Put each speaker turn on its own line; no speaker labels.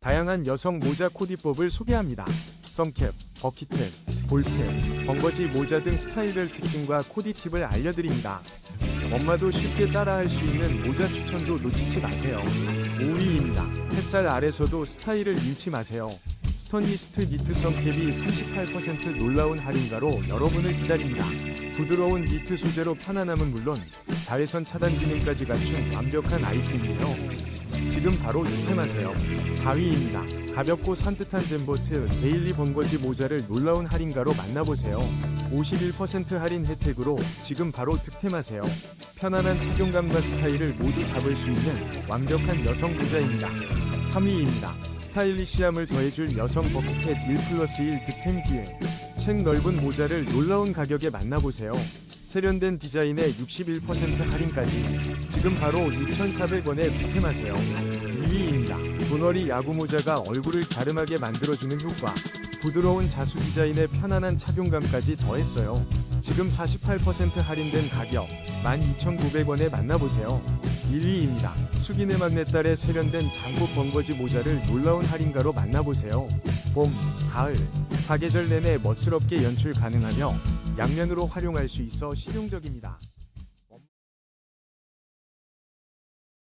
다양한 여성 모자 코디법을 소개합니다. 썸캡, 버킷캡, 볼캡, 번거지 모자 등 스타일별 특징과 코디 팁을 알려드립니다. 엄마도 쉽게 따라할 수 있는 모자 추천도 놓치지 마세요. 5위입니다. 햇살 아래서도 스타일을 잃지 마세요. 스턴니스트 니트 썸캡이 38% 놀라운 할인가로 여러분을 기다립니다. 부드러운 니트 소재로 편안함은 물론 자외선 차단 기능까지 갖춘 완벽한 아이템이에요. 지금 바로 득템하세요. 4위입니다. 가볍고 산뜻한 잼버트 데일리 번거지 모자를 놀라운 할인가로 만나보세요. 51% 할인 혜택으로 지금 바로 득템하세요. 편안한 착용감과 스타일을 모두 잡을 수 있는 완벽한 여성 모자입니다. 3위입니다. 스타일리시함을 더해줄 여성 버킷 1 플러스 1 득템 기회. 책 넓은 모자를 놀라운 가격에 만나보세요. 세련된 디자인에 61% 할인까지 지금 바로 6,400원에 득템하세요. 2위입니다. 분월이 야구 모자가 얼굴을 갸름하게 만들어주는 효과. 부드러운 자수 디자인에 편안한 착용감까지 더했어요. 지금 48% 할인된 가격 12,900원에 만나보세요. 1위입니다. 숙인의 막내 딸의 세련된 장국 번거지 모자를 놀라운 할인가로 만나보세요. 봄, 가을, 사계절 내내 멋스럽게 연출 가능하며 양면으로 활용할 수 있어 실용적입니다.